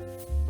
Bye.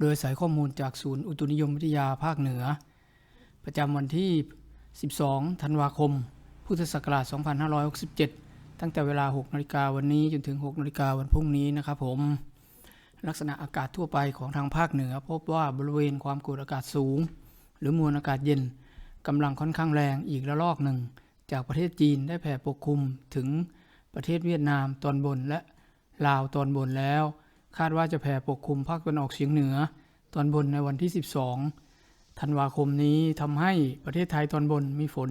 โดยสายข้อมูลจากศูนย์อุตุนิยมวิทยาภาคเหนือ ประจำวันที่ 12 ธันวาคม พุทธศักราช 2567 ตั้งแต่เวลา 6 นาฬิกาวันนี้จนถึง 6 นาฬิกาวันพรุ่งนี้นะครับผม ลักษณะอากาศทั่วไปของทางภาคเหนือ พบว่าบริเวณความกดอากาศสูง หรือมวลอากาศเย็นกำลังค่อนข้างแรงอีกระลอกหนึ่ง จากประเทศจีนได้แผ่ปกคลุมถึงประเทศเวียดนามตอนบนและลาวตอนบนแล้ว คาดว่าจะแผ่ปกคลุมภาคตะวันออกเฉียงเหนือ ตอนบนในวันที่ 12 ธันวาคมนี้ทำให้ประเทศไทยตอนบนมีฝน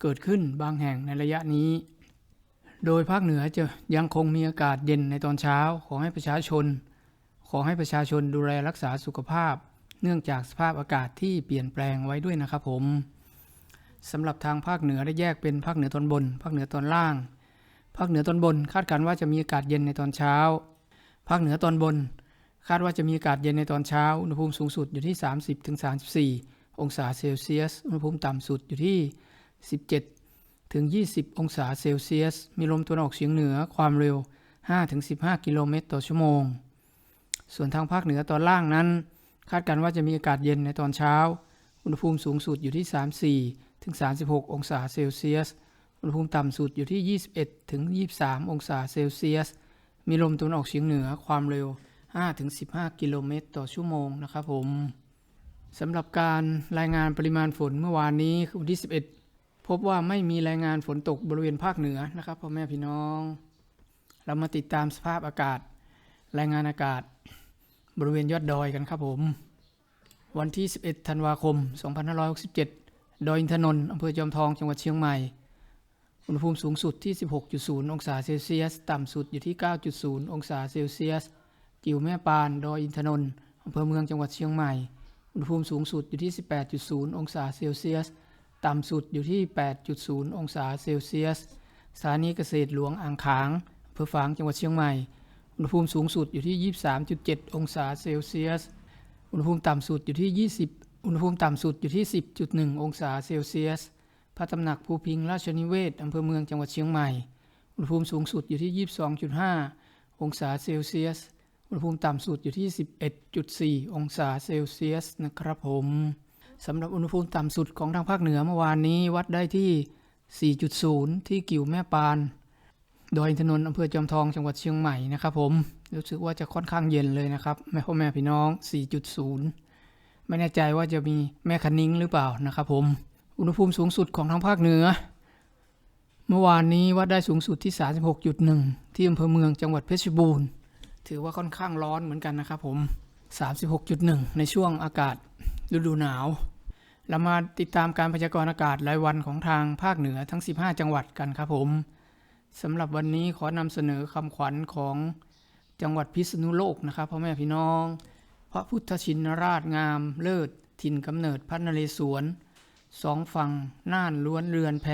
เกิดขึ้นบางแห่งในระยะนี้ โดยภาคเหนือจะยังคงมีอากาศเย็นในตอนเช้า ขอให้ประชาชน ขอให้ประชาชนดูแลรักษาสุขภาพ เนื่องจากสภาพอากาศที่เปลี่ยนแปลงไว้ด้วยนะครับผมสำหรับทางภาคเหนือได้แยกเป็นภาคเหนือตอนบน ภาคเหนือตอนล่าง ภาคเหนือตอนบนคาดการณ์ว่าจะมีอากาศเย็นในตอนเช้า ภาคเหนือตอนบน คาดว่าจะมีอากาศเย็นในตอนเช้า อุณหภูมิสูงสุดอยู่ที่ 30-34 องศาเซลเซียส อุณหภูมิต่ำสุดอยู่ที่ 17 ถึง 20 องศาเซลเซียส มีลมตะวันออกเฉียงเหนือความเร็ว 5-15 กิโลเมตรต่อชั่วโมง ส่วนทางภาคเหนือตอนล่างนั้น คาดการณ์ว่าจะมีอากาศเย็นในตอนเช้า อุณหภูมิสูงสุดอยู่ที่ 34 ถึง 36 องศาเซลเซียส อุณหภูมิต่ำสุดอยู่ที่ 21 ถึง 23 องศาเซลเซียส มีลมตะวันออกเฉียงเหนือความเร็ว 5-15 กิโลเมตรต่อชั่วโมงนะครับผมสำหรับการรายงานปริมาณฝนเมื่อวานนี้คือวันที่ 11 พบว่าไม่มีรายงานฝนตกบริเวณภาคเหนือนะครับพ่อแม่พี่น้อง เรามาติดตามสภาพอากาศ รายงานอากาศ บริเวณยอดดอยกันครับผม วันที่ 11 ธันวาคม 2567 ดอยอินทนนท์อำเภอจอมทอง จังหวัดเชียงใหม่ อุณหภูมิสูงสุดที่ 16.0 องศาเซลเซียส ต่ำสุดอยู่ที่ 9.0 องศาเซลเซียสกิวแม่ปาน ดอยอินทนนท์อำเภอเมืองจังหวัดเชียงใหม่ อุณหภูมิสูงสุดอยู่ที่ 18.0 องศาเซลเซียส ต่ำสุดอยู่ที่ 8.0 องศาเซลเซียส สถานีเกษตรหลวงอ่างขางอำเภอฝางจังหวัดเชียงใหม่ อุณหภูมิสูงสุดอยู่ที่ 23.7 องศาเซลเซียส อุณหภูมิต่ำสุดอยู่ที่ 20 อุณหภูมิต่ำสุดอยู่ที่ 10.1 องศาเซลเซียส พระตำหนักภูพิงราชนิเวศ อำเภอเมืองจังหวัดเชียงใหม่ อุณหภูมิสูงสุดอยู่ที่ 22.5 องศาเซลเซียส อุณหภูมิต่ำสุดอยู่ที่ 11.4 องศาเซลเซียสนะครับผมสำหรับอุณหภูมิต่ำสุดของทางภาคเหนือเมื่อวานนี้วัดได้ที่ 4.0 ที่กิ่วแม่ปาน ดอยอินทนนท์อำเภอจอมทองจังหวัดเชียงใหม่นะครับผม รู้สึกว่าจะค่อนข้างเย็นเลยนะครับแม่พ่อแม่พี่น้อง 4.0 ไม่แน่ใจว่าจะมีแม่คันนิ้งหรือเปล่านะครับผม อุณหภูมิสูงสุดของทางภาคเหนือ เมื่อวานนี้วัดได้สูงสุดที่ 36.1 ที่อำเภอเมืองจังหวัดเพชรบูรณ์ ถือว่าค่อนข้างร้อนเหมือนกันนะครับผม 36.1 ในช่วงอากาศฤดูหนาว เรามาติดตามการพยากรณ์อากาศรายวันของทางภาคเหนือทั้ง 15 จังหวัดกันครับผมสำหรับวันนี้ขอนำเสนอคำขวัญของจังหวัดพิษณุโลกนะครับพ่อแม่พี่น้อง พระพุทธชินราชงามเลิศถิ่นกำเนิดพระนเรศวร สองฝั่งน่านล้วนเรือนแพ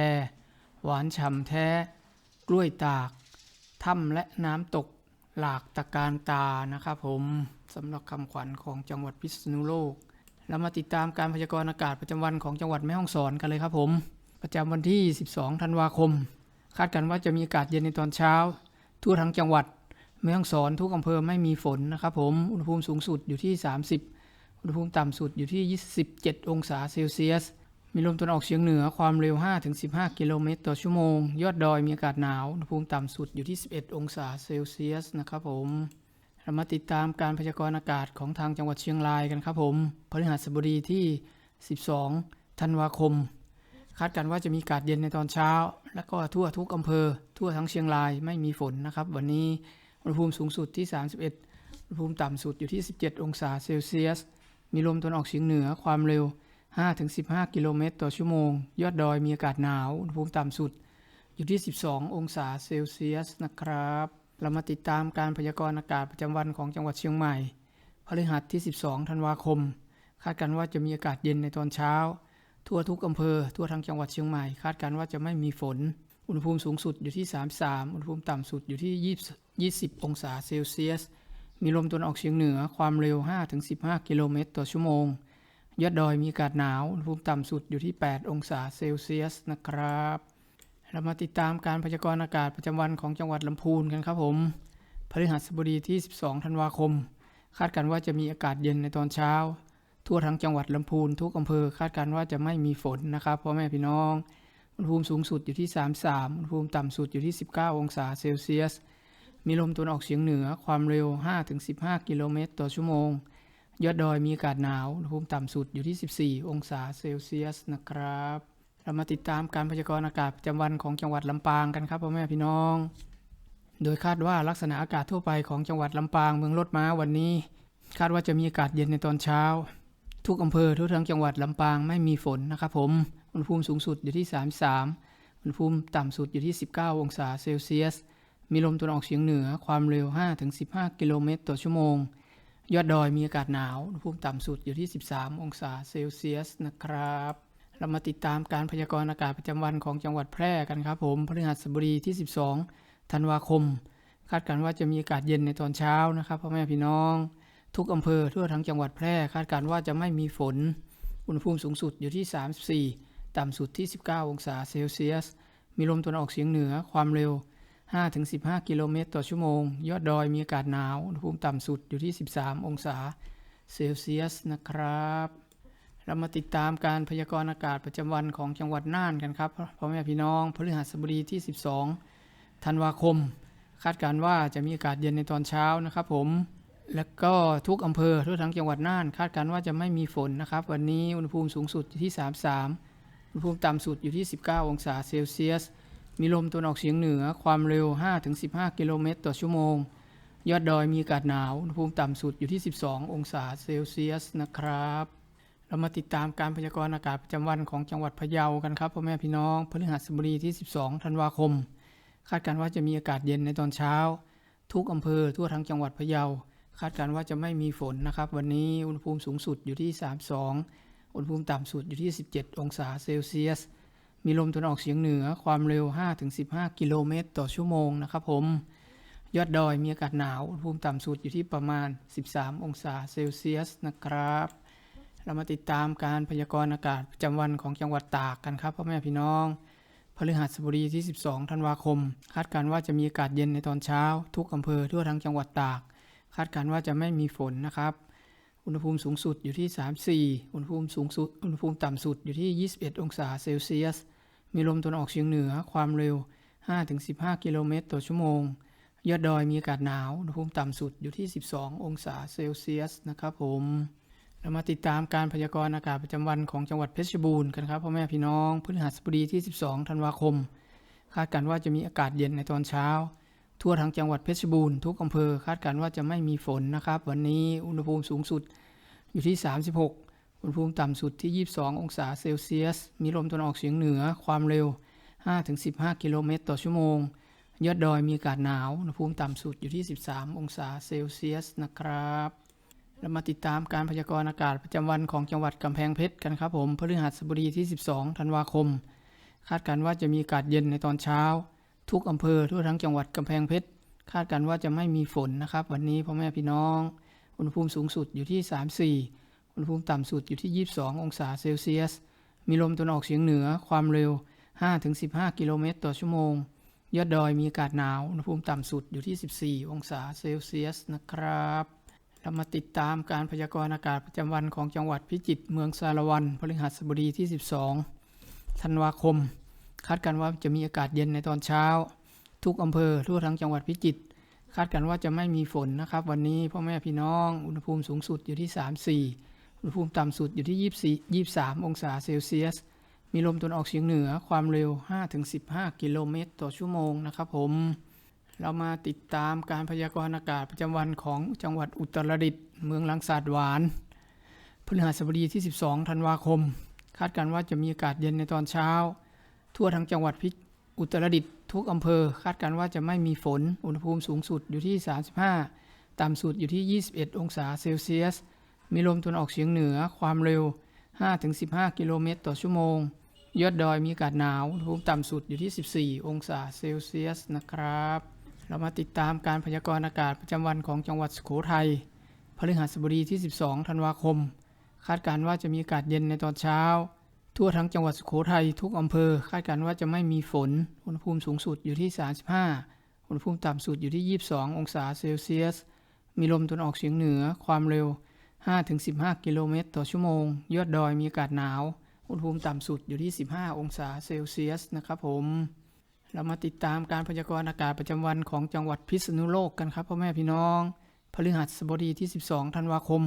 หวานฉ่ำแท้ กล้วยตาก ถ้ำและน้ำตกหลากตะการตานะครับผมสำหรับคำขวัญของจังหวัดพิษณุโลก เรามาติดตามการพยากรณ์อากาศประจำวันของจังหวัดแม่ฮ่องสอนกันเลยครับผม ประจำวันที่ 12 ธันวาคม คาดกันว่าจะมีอากาศเย็นในตอนเช้า ทั่วทั้งจังหวัดแม่ฮ่องสอนทุกอำเภอไม่มีฝนนะครับผม อุณหภูมิสูงสุดอยู่ที่ 30 อุณหภูมิต่ำสุดอยู่ที่ 27 องศาเซลเซียส มีลมตะวันออกเฉียงเหนือความเร็ว 5-15 กิโลเมตรต่อชั่วโมง ยอดดอยมีอากาศหนาวอุณหภูมิต่ำสุดอยู่ที่ 11 องศาเซลเซียสนะครับผมเรามาติดตามการพยากรณ์อากาศของทางจังหวัดเชียงรายกันครับผมพฤหัสบดีที่ 12 ธันวาคม คาดการณ์ว่าจะมีอากาศเย็นในตอนเช้า และก็ทั่วทุกอำเภอ ทั่วทั้งเชียงรายไม่มีฝนนะครับ วันนี้อุณหภูมิสูงสุดที่ 31อุณหภูมิต่ำสุดอยู่ที่ 17 องศาเซลเซียส มีลมตะวันออกเฉียงเหนือความเร็ว 5-15 กิโลเมตรต่อชั่วโมง ยอดดอยมีอากาศหนาวอุณหภูมิต่ำสุด อยู่ที่ 12 องศาเซลเซียสนะครับ เรามาติดตามการพยากรณ์อากาศประจำวันของจังหวัดเชียงใหม่พฤหัสที่ 12 ธันวาคม คาดการณ์ว่าจะมีอากาศเย็นในตอนเช้า ทั่วทุกอำเภอ ทั่วทั้งจังหวัดเชียงใหม่ คาดการณ์ว่าจะไม่มีฝน อุณหภูมิสูงสุดอยู่ที่ 33 อุณหภูมิต่ำสุดอยู่ที่20 20 องศาเซลเซียส มีลมตะวันออกเฉียงเหนือความเร็ว 5-15 กิโลเมตรต่อชั่วโมง ยอดดอยมีอากาศหนาวอุณหภูมิต่ำสุดอยู่ที่ 8 องศาเซลเซียสนะครับ เรามาติดตามการพยากรณ์อากาศประจำวันของจังหวัดลำพูนกันครับผมพฤหัสบดีที่ 12 ธันวาคม คาดการณ์ว่าจะมีอากาศเย็นในตอนเช้า ทั่วทั้งจังหวัดลำพูนทุกอำเภอคาดการณ์ว่าจะไม่มีฝนนะครับพ่อแม่พี่น้อง อุณหภูมิสูงสุดอยู่ที่ 33 อุณหภูมิต่ำสุดอยู่ที่ 19 องศาเซลเซียส มีลมตะวันออกเฉียงเหนือความเร็ว 5-15 กิโลเมตรต่อชั่วโมง ยอดดอยมีอากาศหนาวอุณหภูมิต่ำสุดอยู่ที่ 14 องศาเซลเซียสนะครับ เรามาติดตามการพยากรณ์อากาศประจำวันของจังหวัดลำปางกันครับพ่อแม่พี่น้อง โดยคาดว่าลักษณะอากาศทั่วไปของจังหวัดลำปางเมืองลดม้าวันนี้ คาดว่าจะมีอากาศเย็นในตอนเช้า ทุกอำเภอทั่วทั้งจังหวัดลำปางไม่มีฝนนะครับผม อุณหภูมิสูงสุดอยู่ที่ 33 อุณหภูมิต่ำสุดอยู่ที่ 19 องศาเซลเซียส มีลมตะวันออกเฉียงเหนือความเร็ว 5-15 กิโลเมตรต่อชั่วโมง ยอดดอยมีอากาศหนาวอุณหภูมิต่ำสุดอยู่ที่ 13 องศาเซลเซียสนะครับ เรามาติดตามการพยากรณ์อากาศประจำวันของจังหวัดแพร่กันครับผมพฤหัสบดีที่ 12 ธันวาคม คาดการณ์ว่าจะมีอากาศเย็นในตอนเช้านะครับพ่อแม่พี่น้อง ทุกอำเภอทั่วทั้งจังหวัดแพร่ คาดการณ์ว่าจะไม่มีฝน อุณหภูมิสูงสุดอยู่ที่ 34 ต่ำสุดที่ 19 องศาเซลเซียส มีลมตะวันออกเฉียงเหนือความเร็ว 5-15 กิโลเมตรต่อชั่วโมง ยอดดอยมีอากาศหนาวอุณหภูมิต่ำสุดอยู่ที่ 13 องศาเซลเซียสนะครับ เรามาติดตามการพยากรณ์อากาศประจำวันของจังหวัดน่านกันครับพ่อแม่พี่น้องพฤหัสบดีที่ 12 ธันวาคม คาดการว่าจะมีอากาศเย็นในตอนเช้านะครับผม แล้วก็ทุกอำเภอทั่วทั้งจังหวัดน่าน คาดการว่าจะไม่มีฝนนะครับ วันนี้อุณหภูมิสูงสุดอยู่ที่ 33 อุณหภูมิต่ำสุดอยู่ที่ 19 องศาเซลเซียส มีลมตะวันออกเฉียงเหนือความเร็ว 5-15 กิโลเมตรต่อชั่วโมง ยอดดอยมีอากาศหนาวอุณหภูมิต่ำสุดอยู่ที่ 12 องศาเซลเซียสนะครับ เรามาติดตามการพยากรณ์อากาศประจำวันของจังหวัดพะเยากันครับพ่อแม่พี่น้องพฤหัสบดีที่ 12 ธันวาคม คาดการณ์ว่าจะมีอากาศเย็นในตอนเช้า ทุกอำเภอทั่วทั้งจังหวัดพะเยา คาดการณ์ว่าจะไม่มีฝนนะครับ วันนี้อุณหภูมิสูงสุดอยู่ที่ 32 อุณหภูมิต่ำสุดอยู่ที่ 17 องศาเซลเซียส มีลมตะวันออกเฉียงเหนือความเร็ว 5-15 กิโลเมตรต่อชั่วโมงนะครับผม ยอดดอยมีอากาศหนาวอุณหภูมิต่ำสุดอยู่ที่ประมาณ 13 องศาเซลเซียสนะครับ เรามาติดตามการพยากรณ์อากาศประจำวันของจังหวัดตากกันครับพ่อแม่พี่น้องพฤหัสบดีที่ 12 ธันวาคม คาดการณ์ว่าจะมีอากาศเย็นในตอนเช้า ทุกอำเภอทั่วทั้งจังหวัดตาก คาดการณ์ว่าจะไม่มีฝนนะครับอุณหภูมิสูงสุดอยู่ที่ 34 อุณหภูมิสูงสุด อุณหภูมิต่ำสุดอยู่ที่ 21 องศาเซลเซียส มีลมตะวันออกเฉียงเหนือความเร็ว 5-15 กิโลเมตรต่อชั่วโมง ยอดดอยมีอากาศหนาวอุณหภูมิต่ำสุดอยู่ที่ 12 องศาเซลเซียสนะครับผมเรามาติดตามการพยากรณ์อากาศประจำวันของจังหวัดเพชรบูรณ์กันครับพ่อแม่พี่น้องพฤหัสบดีที่ 12 ธันวาคม คาดการณ์ว่าจะมีอากาศเย็นในตอนเช้า ทั่วทั้งจังหวัดเพชรบูรณ์ทุกอำเภอคาดการณ์ว่าจะไม่มีฝนนะครับ วันนี้อุณหภูมิสูงสุดอยู่ที่ 36 อุณหภูมิต่ำสุดที่ 22 องศาเซลเซียส มีลมตะวันออกเฉียงเหนือ ความเร็ว 5-15 กิโลเมตรต่อชั่วโมง ยอดดอยมีอากาศหนาว อุณหภูมิต่ำสุดอยู่ที่ 13 องศาเซลเซียสนะครับ เรามาติดตามการพยากรณ์อากาศประจำวันของจังหวัดกำแพงเพชรกันครับผม พฤหัสบดีที่ 12 ธันวาคม คาดการณ์ว่าจะมีอากาศเย็นในตอนเช้า ทุกอำเภอทั่วทั้งจังหวัดกำแพงเพชร คาดการณ์ว่าจะไม่มีฝนนะครับ วันนี้พ่อแม่พี่น้อง อุณหภูมิสูงสุดอยู่ที่ 34 อุณหภูมิต่ำสุดอยู่ที่ 22 องศาเซลเซียส มีลมตะวันออกเฉียงเหนือความเร็ว 5-15 กิโลเมตรต่อชั่วโมง ยอดดอยมีอากาศหนาว อุณหภูมิต่ำสุดอยู่ที่ 14 องศาเซลเซียสนะครับ เรามาติดตามการพยากรณ์อากาศประจำวันของจังหวัดพิจิตรเมืองสารวันพฤหัสบดีที่ 12 ธันวาคม คาดการณ์ว่าจะมีอากาศเย็นในตอนเช้า ทุกอำเภอทั่วทั้งจังหวัดพิจิตรคาดกันว่าจะไม่มีฝนนะครับ วันนี้พ่อแม่พี่น้องอุณหภูมิสูงสุดอยู่ที่ 34 อุณหภูมิต่ำสุดอยู่ที่ 24 23 องศาเซลเซียส มีลมตะวันออกเฉียงเหนือความเร็ว 5-15 กิโลเมตรต่อชั่วโมงนะครับผม เรามาติดตามการพยากรณ์อากาศประจำวันของจังหวัดอุตรดิตถ์เมืองลังสาดหวานพฤหัสบดีที่ 12 ธันวาคม คาดการณ์ว่าจะมีอากาศเย็นในตอนเช้า ทั่วทั้งจังหวัดพิอุตรดิตถ์ทุกอำเภอ คาดการณ์ว่าจะไม่มีฝน อุณหภูมิสูงสุดอยู่ที่ 35 ต่ำสุดอยู่ที่ 21 องศาเซลเซียส มีลมตะวันออกเฉียงเหนือความเร็ว 5-15 กิโลเมตรต่อชั่วโมง ยอดดอยมีอากาศหนาวอุณหภูมิต่ำสุดอยู่ที่ 14 องศาเซลเซียสนะครับ เรามาติดตามการพยากรณ์อากาศประจำวันของจังหวัดสุโขทัยพฤหัสบดีที่ 12 ธันวาคม คาดการณ์ว่าจะมีอากาศเย็นในตอนเช้า ทั่วทั้งจังหวัดสุโขทัยทุกอำเภอ คาดการณ์ว่าจะไม่มีฝน อุณหภูมิสูงสุดอยู่ที่ 35 อุณหภูมิต่ำสุดอยู่ที่ 22 องศาเซลเซียส มีลมตะวันออกเฉียงเหนือ ความเร็ว 5-15 กิโลเมตรต่อชั่วโมง ยอดดอยมีอากาศหนาว อุณหภูมิต่ำสุดอยู่ที่ 15 องศาเซลเซียสนะครับผม เรามาติดตามการพยากรณ์อากาศประจำวันของจังหวัดพิษณุโลกกันครับพ่อแม่พี่น้องพฤหัสบดีที่ 12 ธันวาคม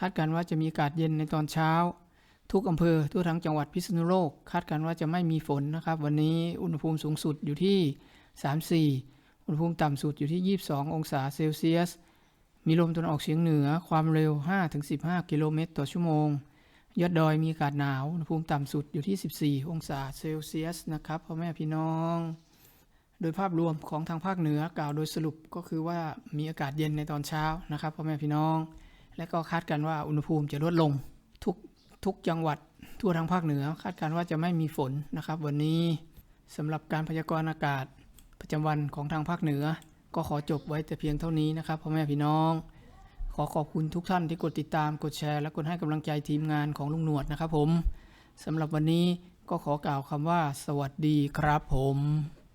คาดการณ์ว่าจะมีอากาศเย็นในตอนเช้า ทุกอำเภอทั่วทั้งจังหวัดพิษณุโลก คาดการณ์ว่าจะไม่มีฝนนะครับ วันนี้อุณหภูมิสูงสุดอยู่ที่ 34 อุณหภูมิต่ำสุดอยู่ที่ 22 องศาเซลเซียส มีลมตะวันออกเฉียงเหนือความเร็ว 5-15 กิโลเมตรต่อชั่วโมง ยอดดอยมีอากาศหนาวอุณหภูมิต่ำสุดอยู่ที่ 14 องศาเซลเซียสนะครับพ่อแม่พี่น้อง โดยภาพรวมของทางภาคเหนือกล่าวโดยสรุปก็คือว่ามีอากาศเย็นในตอนเช้านะครับพ่อแม่พี่น้อง และก็คาดกันว่าอุณหภูมิจะลดลงทุกทุกจังหวัดทั่วทั้งภาคเหนือคาดการณ์ว่าจะไม่มีฝนนะครับ วันนี้สำหรับการพยากรณ์อากาศประจำวันของทางภาคเหนือ ก็ขอจบไว้แต่เพียงเท่านี้นะครับพ่อแม่พี่น้อง ขอขอบคุณทุกท่านที่กดติดตามกดแชร์ และกดให้กำลังใจทีมงานของลุงหนวดนะครับผมสำหรับวันนี้ก็ขอกล่าวคำว่า สวัสดีครับผม